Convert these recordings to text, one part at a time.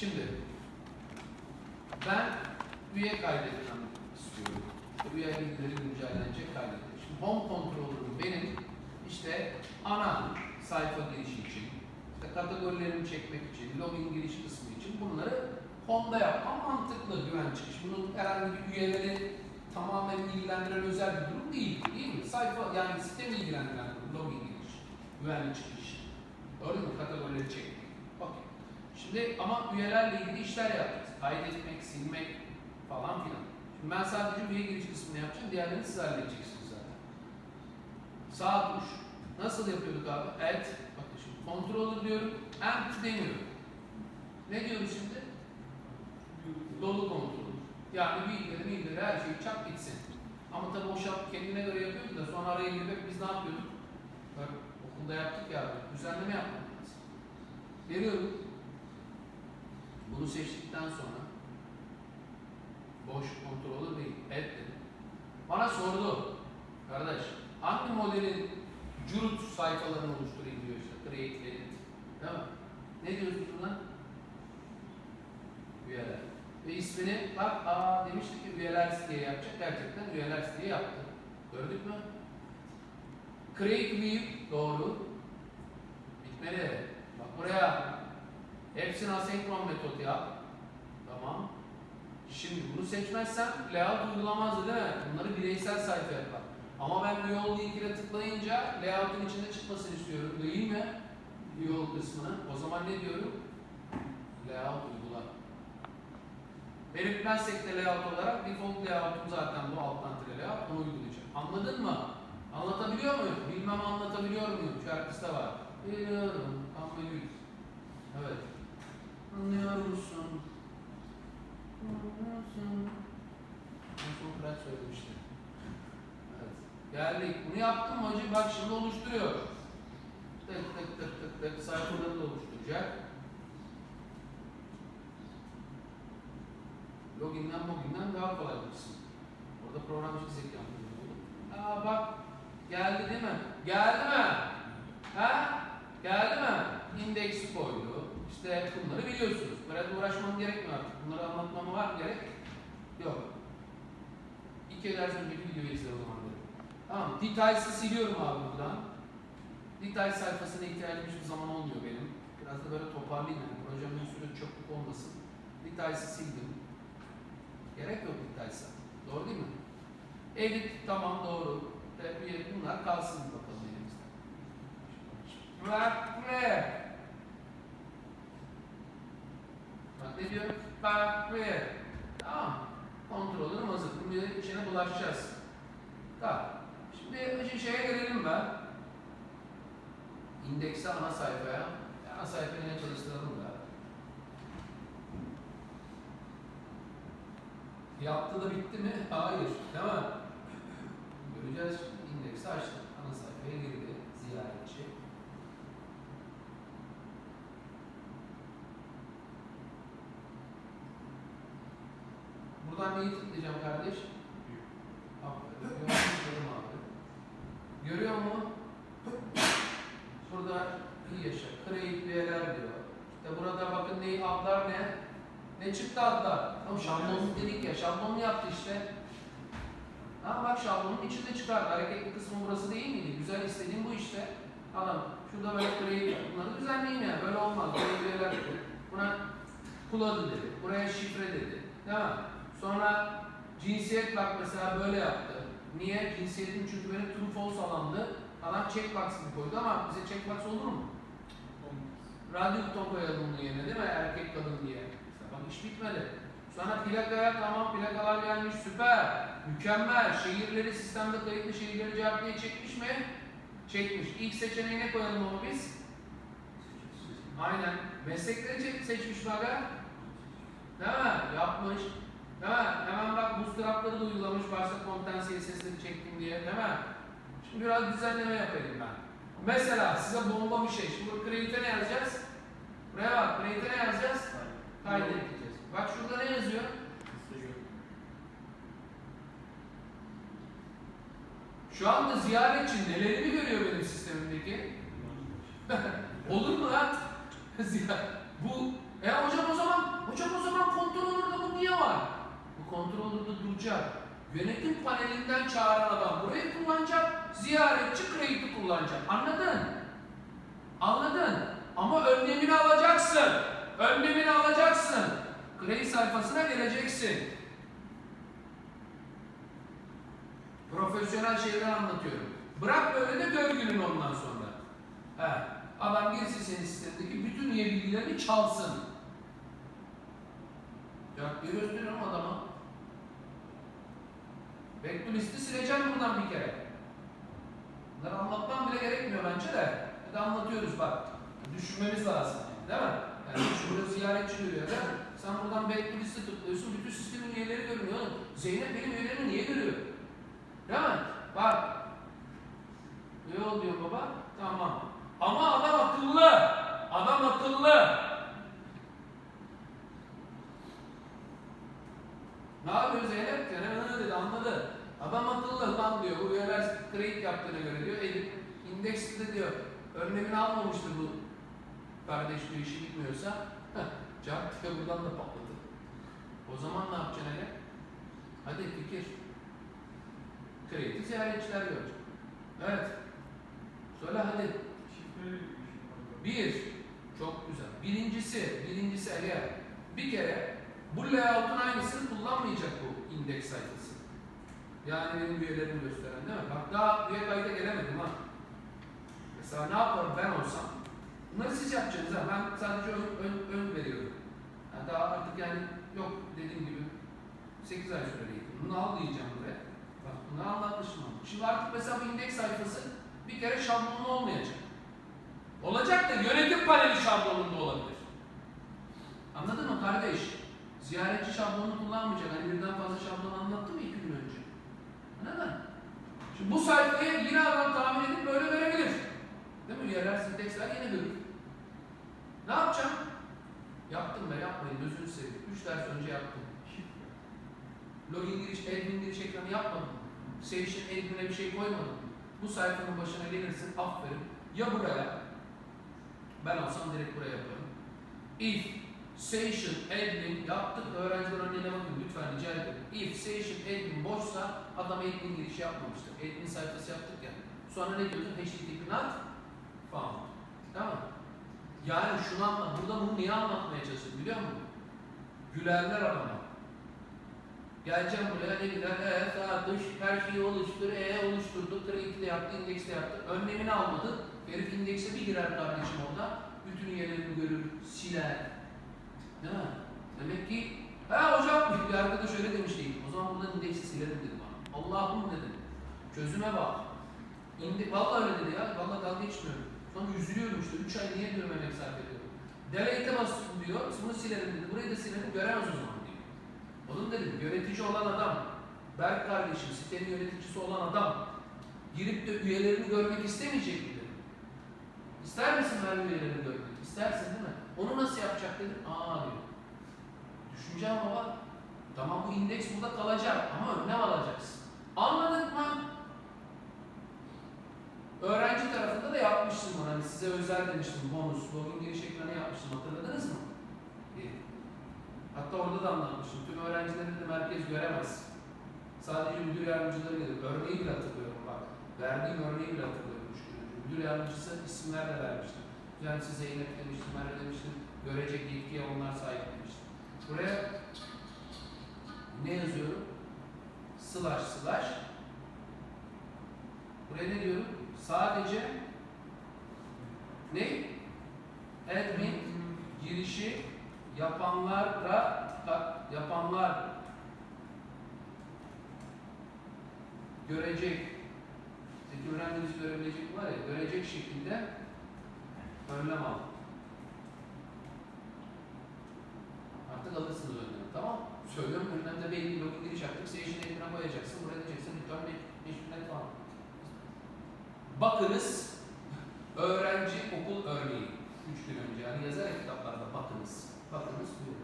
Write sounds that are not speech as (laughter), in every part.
Şimdi ben üye kaydetmem istiyorum. Üye bilgileri güncellenecek kaydetmek. Şimdi home controller'ım benim işte ana sayfa girişi için, işte kategorilerimi çekmek için, login giriş kısmı için bunları home'da yapmam mantıklı güven çıkış. Bunun herhangi bir üyeleri tamamen ilgilendiren özel bir durum değil, değil mi? Sayfa yani sistemi ilgilendiren login giriş, güvenli çıkış. Doğru mu? Kategorileri çekmek. Şimdi ama üyelerle ilgili işler yapacağız. Kaydetmek, silmek falan filan. Şimdi ben sadece üye giriş kısmını yapacağım. Diğerlerini siz halledeceksiniz zaten. Sağ tuş. Nasıl yapıyorduk abi? Add. Bakın şimdi controller diyorum. Empty demiyorum. Ne diyoruz şimdi? Dolu kontrol. Yani bilgileri bilgileri her şeyi çak gitsin. Ama tabii o şart kendine göre yapıyordu da sonra araya girip biz ne yapıyorduk? Bak okulda yaptık ya düzenleme yapmak lazım. Veriyorum. Bunu seçtikten sonra boş kontrolü değil, add dedim. Bana sordu. Kardeş hangi modelin curut sayfalarını oluşturayım diyor işte. Create edit. Değil mi? Ne diyoruz buna? Üyeler. Ve ismini bak aa demiştik ki üyeler siteye yapacak. Gerçekten üyeler siteye yaptı. Gördük mü? Create view doğru. Bitmedi. Bak buraya hepsini asenkron metot yap. Tamam. Şimdi bunu seçmezsem layout uygulamazdı değil mi? Bunları bireysel sayfa yapar. Ama ben üye ol linkine tıklayınca layout'un içinde çıkmasını istiyorum. Değil mi? Üye ol kısmını. O zaman ne diyorum? Layout uygula. Belirtmezsek de layout olarak default layout'um zaten bu alttan tire layout. Onu uygulayacağım. Anladın mı? Anlatabiliyor muyum? Bilmem anlatabiliyor muyum? Şarkısı da var. Biliyorum. Yüz. Evet. Anlıyor musun? Anlıyor musun? En son Fırat söylemişti. Evet. Geldik. Bunu yaptım mı hacı? Bak şimdi oluşturuyor. Tık tık tık tık tık sayfaları da oluşturacak. Login'den mogin'den daha kolay kısım. Orada programcılık zekam Aa bak geldi değil mi? Geldi mi? Ha? Geldi mi? İndeksi koydu. İşte bunları Böyle uğraşmam gerekmiyor artık. Bunları anlatmama var mı gerek? Yok. İki edersin bir videoyu izle o zaman dedim. Tamam. Details'ı siliyorum abi buradan. Detail sayfasına ihtiyacım hiçbir zaman olmuyor benim. Biraz da böyle toparlayayım yani. Projemin sürü çöplük olmasın. Details'ı sildim. Gerek yok details'a. Doğru değil mi? Edit tamam doğru. Ve Bunlar kalsın bakalım elimizde. Bak ve Ne diyor? Bak ve Tamam. Kontrolörüm hazır. Bunu bir içine bulaşacağız. Tamam. Şimdi şeye gelelim ben. İndekse ana sayfaya. Ana sayfayı yine çalıştıralım da. Yaptı da bitti mi? Hayır. Değil mi? Göreceğiz. İndeksi açtık. Ana sayfaya girdi. Ziyaretçi. Neyi tıklayacağım kardeş? Aferin. Tıkladım abi. Görüyor mu? Burada iyi yaşa. Create üyeler diyor. İşte burada bakın neyi adlar ne? Ne çıktı adlar? Tamam şablonu dedik ya. Şablonu yaptı işte. Ha bak şablonun içinde çıkardı. Hareketli kısmı burası değil miydi? Güzel istediğim bu işte. Adam şurada böyle create bunları düzenleyin yani. Böyle olmaz. Böyle üyeler. Buna kuladı dedi. Buraya şifre dedi. Değil mi? Sonra cinsiyet bak mesela böyle yaptı. Niye? Cinsiyetim çünkü benim true false alandı. Adam checkbox gibi koydu ama bize checkbox olur mu? Radyo buton koyalım bunun yerine değil mi? Erkek kadın diye. Bak iş bitmedi. Sonra plakaya tamam plakalar gelmiş süper. Mükemmel. Şehirleri sistemde kayıtlı şehirleri cevap diye çekmiş mi? Çekmiş. İlk seçeneği ne koyalım ama biz? Aynen. Meslekleri seçmiş ha. Değil mi? Yapmış. Mi? Hemen bak bootstrap'ları da uygulamış. Varsa content CSS'leri çektim diye. Değil mi? Şimdi biraz düzenleme yapayım ben. Mesela size bomba bir şey. Şimdi bu create'e ne yazacağız? Buraya bak. Create'e ne yazacağız? Kaydedeceğiz. Bak şurada ne yazıyor? Şu anda ziyaretçi neleri mi görüyor benim sistemimdeki? (laughs) Olur mu lan? Bu E hocam o zaman, hocam o zaman controller'da bu niye var? Bu controller'da duracak. Yönetim panelinden çağıran adam burayı kullanacak, ziyaretçi credit'i kullanacak. Anladın? Anladın? Ama önlemini alacaksın. Önlemini alacaksın. Credit sayfasına geleceksin. Profesyonel şeyler anlatıyorum. Bırak böyle de gör gününü ondan sonra. He. Adam girsin senin sistemdeki bütün üye bilgilerini çalsın. Cevap gösteriyorum adama. Backlisti sileceğim buradan bir kere. Bunları anlatmam bile gerekmiyor bence de. Bir de anlatıyoruz bak. Düşünmemiz lazım. Değil mi? Yani şu burada ziyaretçi görüyor mi? Sen buradan backlist'e tıklıyorsun. Bütün sistemin üyeleri görünüyor. Zeynep benim üyelerimi niye görüyor? Değil mi? Bak. Ne oluyor baba? Tamam. Ama adam akıllı. Adam akıllı. Ne yapıyor Zeynep? Kerem dedi anladı. Adam akıllı lan diyor. Bu üyeler trade yaptığına göre diyor. Elif indekste de diyor. Önlemini almamıştır bu kardeş diyor işi bitmiyorsa. Heh, Cevap diyor buradan da patladı. O zaman ne yapacaksın hele? Hadi fikir. Trade'i ziyaretçiler görecek. Evet. Söyle hadi. Bir, çok güzel. Birincisi, birincisi eğer bir kere bu layout'un aynısını kullanmayacak bu indeks sayfası. Yani benim üyelerimi gösteren değil mi? Bak daha üye kayda gelemedim ha. Mesela ne yaparım ben olsam? Bunları siz yapacaksınız ha. Ben sadece ön, ön, ön veriyorum. Yani daha artık yani yok dediğim gibi 8 ay süreliydi. Bunu al diyeceğim buraya. Bak bunu anlatmışım. Şimdi artık mesela bu indeks sayfası bir kere şablonlu olmayacak. Olacak da yönetim paneli şablonunda olabilir. Anladın mı kardeş? Ziyaretçi şablonunu kullanmayacak. Hani birden fazla şablon anlattım mı iki gün önce? Anladın? Şimdi bu sayfayı yine adam tahmin edip böyle verebilir. Değil mi? Üyeler sinteksler yine görür. Ne yapacağım? Yaptım be yapmayın gözünü seveyim. Üç ders önce yaptım. Login giriş, admin giriş ekranı yapmadım. Session admin'e bir şey koymadım. Bu sayfanın başına gelirsin aferin. Ya buraya ben olsam direkt buraya yaparım. If session admin yaptık öğrenciler önüne bakın lütfen rica ederim. If session admin boşsa adam admin girişi yapmamıştır. Admin sayfası yaptık ya. Sonra ne diyordun? HTTP not found. Tamam? Yani şunu anla, burada bunu niye anlatmaya çalışıyorum biliyor musun? Gülerler adama. Geleceğim buraya ne güzel, e, sağ dış, her şeyi oluştur, e oluşturdu, create'de yaptı, indekste yaptı. Önlemini almadı. Herif indekse bir girer kardeşim orada. Bütün üyelerini görür, siler. Değil mi? Demek ki, ha hocam bir arkadaş öyle demişti. O zaman buradan indeksi silerim dedi bana. Allah'ım dedim. Çözüme bak. İndi, vallahi öyle dedi ya. Vallahi dalga geçmiyorum. Sonra üzülüyorum işte. Üç ay niye diyorum emek sarf ediyorum. Delete'e bastım diyor. Bunu silerim dedi. Burayı da silerim. Göremez o zaman diyor. Oğlum dedim yönetici olan adam. Berk kardeşim sitenin yöneticisi olan adam. Girip de üyelerini görmek istemeyecek mi. İster misin ben üyelerini görmek? İstersin değil mi? Onu nasıl yapacak dedim. Aa diyor. Düşüneceğim baba. Tamam bu indeks burada kalacak ama önlem alacaksın. Anladık mı? Öğrenci tarafında da yapmıştım bunu. Hani size özel demiştim bonus, login giriş ekranı yapmıştım. Hatırladınız mı? İyi. Hatta orada da anlatmıştım. Tüm öğrencileri de merkez göremez. Sadece müdür yardımcıları gelir. Örneği bile hatırlıyorum bak. Verdiğim örneği bile hatırlıyorum. Müdür yardımcısı isimler de vermiştim. Yani size Zeynep demiştim, Merve demiştim. Görecek yetkiye onlar sahip demiştim. Buraya ne yazıyorum? Slash slash. Buraya ne diyorum? Sadece ne? Admin girişi yapanlara yapanlar görecek Zeki öğrenciniz görebilecek var ya görecek şekilde önlem al. Artık alırsınız önlemi tamam? Söylüyorum önlemde belli login giriş yaptık. Session ekrana koyacaksın. Buraya diyeceksin return meşgulet falan. Bakınız öğrenci okul örneği. Üç gün önce yani yazar ya kitaplarda bakınız. Bakınız diyor.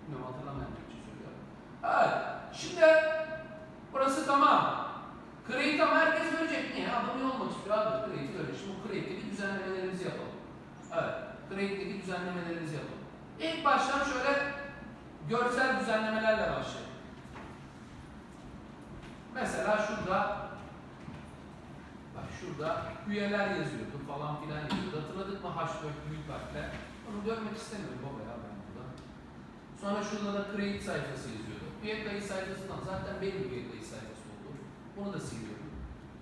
Bilmiyorum hatırlamayan Türkçe söylüyorum. Evet. Şimdi burası tamam. Create'a merkez görecek. Niye? Adam iyi olmak istiyor abi. Create'i görecek. Şimdi bu Create'deki düzenlemelerimizi yapalım. Evet. Create'deki düzenlemelerimizi yapalım. İlk baştan şöyle görsel düzenlemelerle başlayalım. Mesela şurada bak şurada üyeler yazıyordu falan filan yazıyordu. Hatırladık mı H4 büyük harfle? Onu görmek istemiyorum baba ya ben burada. Sonra şurada da create sayfası yazıyordu. Üye kayıt sayfasından zaten benim üye kayıt sayfası oldu. Bunu da siliyorum.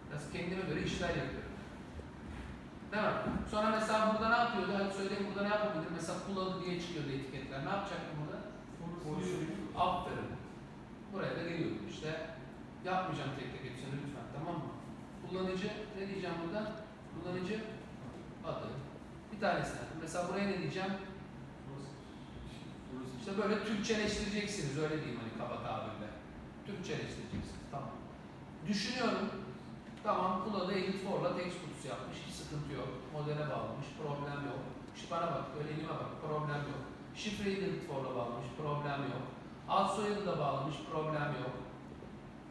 Biraz kendime göre işler yapıyorum. Değil mi? Sonra mesela burada ne yapıyordu? Hadi söyleyeyim burada ne yapabilir? Mesela kul adı diye çıkıyordu etiketler. Ne yapacaktım burada? Aferin. Buraya da geliyorum işte. Yapmayacağım tek tek hepsini lütfen tamam mı? Kullanıcı ne diyeceğim burada? Kullanıcı adı. Bir tanesine. Mesela buraya ne diyeceğim? İşte böyle Türkçeleştireceksiniz öyle diyeyim hani kaba tabirle. Türkçeleştireceksiniz tamam. Düşünüyorum. Tamam kul adı edit for'la text kutusu yapmış. Hiç sıkıntı yok. Modele bağlamış. Problem yok. İşte bana bak, böyle elime bak. Problem yok. Şifreyi edit for'la bağlamış. Problem yok. Ad soyadı da bağlamış. Problem yok.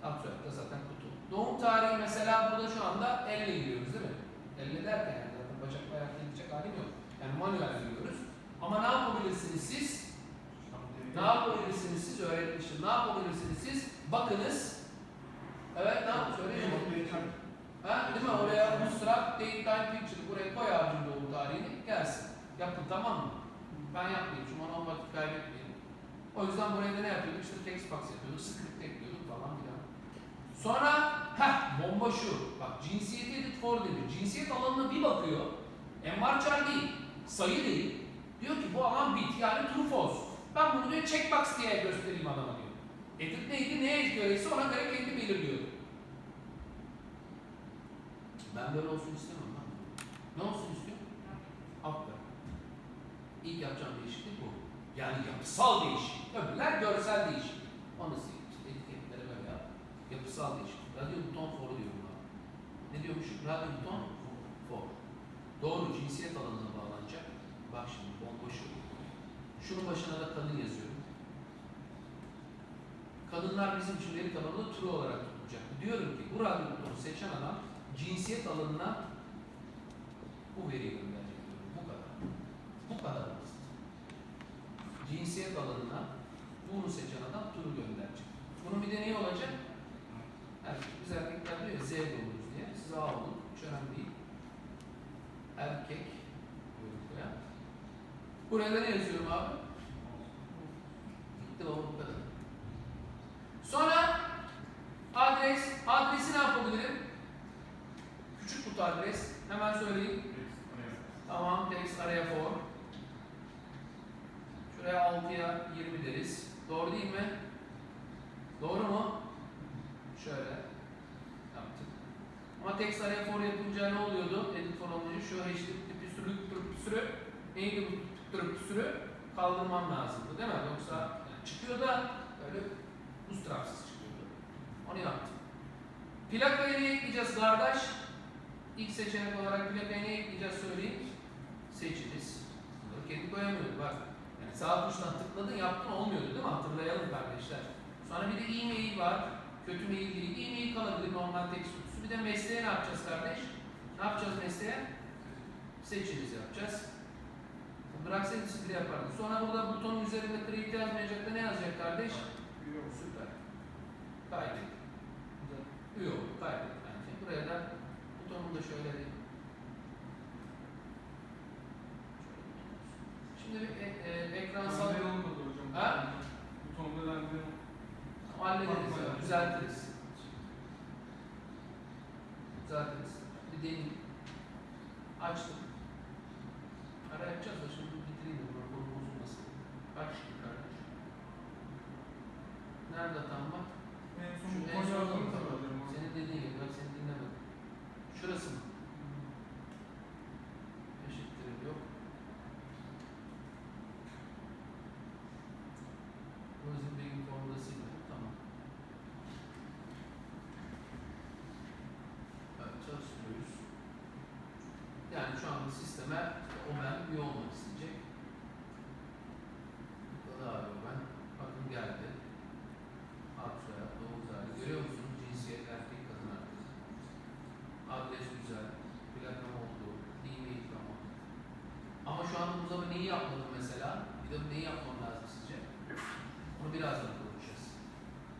Ad soyadı da zaten kutu. Doğum tarihi mesela burada şu anda elle giriyoruz değil mi? Elle derken yani zaten bacak bayak gidecek halim yok. Yani manuel giriyoruz. Ama ne yapabilirsiniz siz? Ne yapabilirsiniz siz? Öğretmişim. Ne yapabilirsiniz siz? Bakınız. Evet ne yap? Söyleyin. Ha, değil mi? Oraya Bootstrap, date, time, picture buraya koy abicim doğum tarihini gelsin. Yapın tamam mı? Ben yapmayayım çünkü ona vakit kaybetmeyelim. O yüzden buraya ne yapıyorduk? İşte text box yapıyorduk, script ekliyorduk falan filan. Sonra, heh bomba şu. Bak cinsiyet edit for deniyor. Cinsiyet alanına bir bakıyor. Envarçar değil, sayı değil. Diyor ki bu alan bit yani true false. Ben bunu diyor checkbox diye göstereyim adama diyor. Edit neydi, neye göreyse ona göre kendi belirliyor. Ben böyle olsun istemem lan. Ne olsun istiyorum? Aferin. İlk yapacağım değişiklik bu. Yani yapısal değişiklik. Öbürler görsel değişiklik. Onu sil. İşte etiketlere böyle yap. Yapısal değişiklik. Radyo buton for diyorum ben. Ne diyormuşum? Radyo buton for. Doğru cinsiyet alanına bağlanacak. Bak şimdi bomboş. Şunun başına da kadın yazıyorum. Kadınlar bizim için veri tabanında true olarak tutulacak. Diyorum ki bu radyo butonu seçen adam cinsiyet alanına bu veriyi gönderecek diyorum. Bu kadar. Bu kadar basit. Cinsiyet alanına bunu seçen adam true gönderecek. Bunun bir de neyi olacak? Yani biz erkekler diyor ya Z doğuruz diye. Siz A olun. Hiç önemli değil. Erkek buraya. Buraya ne yazıyorum abi? Gitti baba bu kadar. Sonra adres, adresi ne yapabilirim? Küçük kutu adres. Hemen söyleyeyim. Tamam, text araya for. Şuraya 6'ya 20 deriz. Doğru değil mi? Doğru mu? Şöyle yaptık. Ama text araya for yapınca ne oluyordu? Edit for olunca şu http bir sürü bir sürü neydi bu bir sürü kaldırmam lazımdı değil mi? Yoksa yani çıkıyor da böyle bootstrapsız çıkıyordu. Onu yaptım. Plakayı ne ekleyeceğiz kardeş? İlk seçenek olarak plakayı ne ekleyeceğiz söyleyeyim. Seçiniz. Bunları kendi koyamıyordu bak. Yani sağ tuştan tıkladın yaptın olmuyordu değil mi? Hatırlayalım kardeşler. Sonra bir de e-mail var. Kötü mail değil. E-mail kalabilir normal text kutusu. Bir de mesleğe ne yapacağız kardeş? Ne yapacağız mesleğe? Seçiniz yapacağız. Bıraksaydı stil yapardık. Sonra burada butonun üzerinde create yazmayacak da ne yazacak kardeş? Süper. Kaydet. Yok, kaydet bence. Buraya da da şöyle bir Şimdi bir e, e, ekransal Ha? hallederiz ya, düzeltiriz. Düzeltiriz. Bir deneyim. Açtım. Ara yapacağız da şimdi bitireyim de bunu bozulmasın. Kaç şimdi kardeş? Nerede tam bak? En son tamam. Senin dediğin gibi ben. Şurası mı? Eşittir yok. Bu bizim bilgi formundasıydı. Tamam. Evet çalıştırıyoruz. Yani şu anda sisteme o ben üye olmak isteyecek. Burada da arıyor ben. Bakın geldi. Ad soyad, doğum tarihi. Görüyor musunuz? Cinsiyet erkek kadın artık. Adres güzel. Plakam oldu. E-mail tamam. Ama şu anda bu zaman neyi yapmadım mesela? Bir de yaptığım neyi yapmam lazım sizce? Onu birazdan konuşacağız.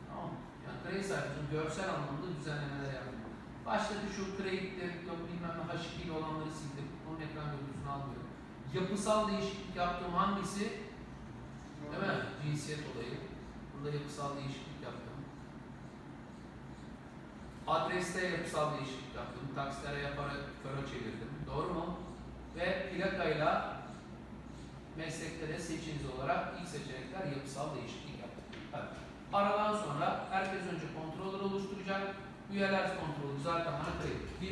Tamam mı? Yani kredi sayfasının görsel anlamda düzenlemeler yaptım. Baştaki şu kreditler, yok bilmem ne H2 ile olanları sildim. Onun ekran görüntüsünü almıyorum. Yapısal değişiklik yaptığım hangisi? Değil mi? Cinsiyet olayı. Burada yapısal değişiklik yaptım. Adreste yapısal değişiklik yaptım. Taksilere yaparak föro çevirdim. Doğru mu? Ve plakayla meslekte de seçiniz olarak ilk seçenekler yapısal değişiklik yaptım. Evet. Aradan sonra herkes önce kontroller oluşturacak. Üyeler kontrolü zaten kredi. Bir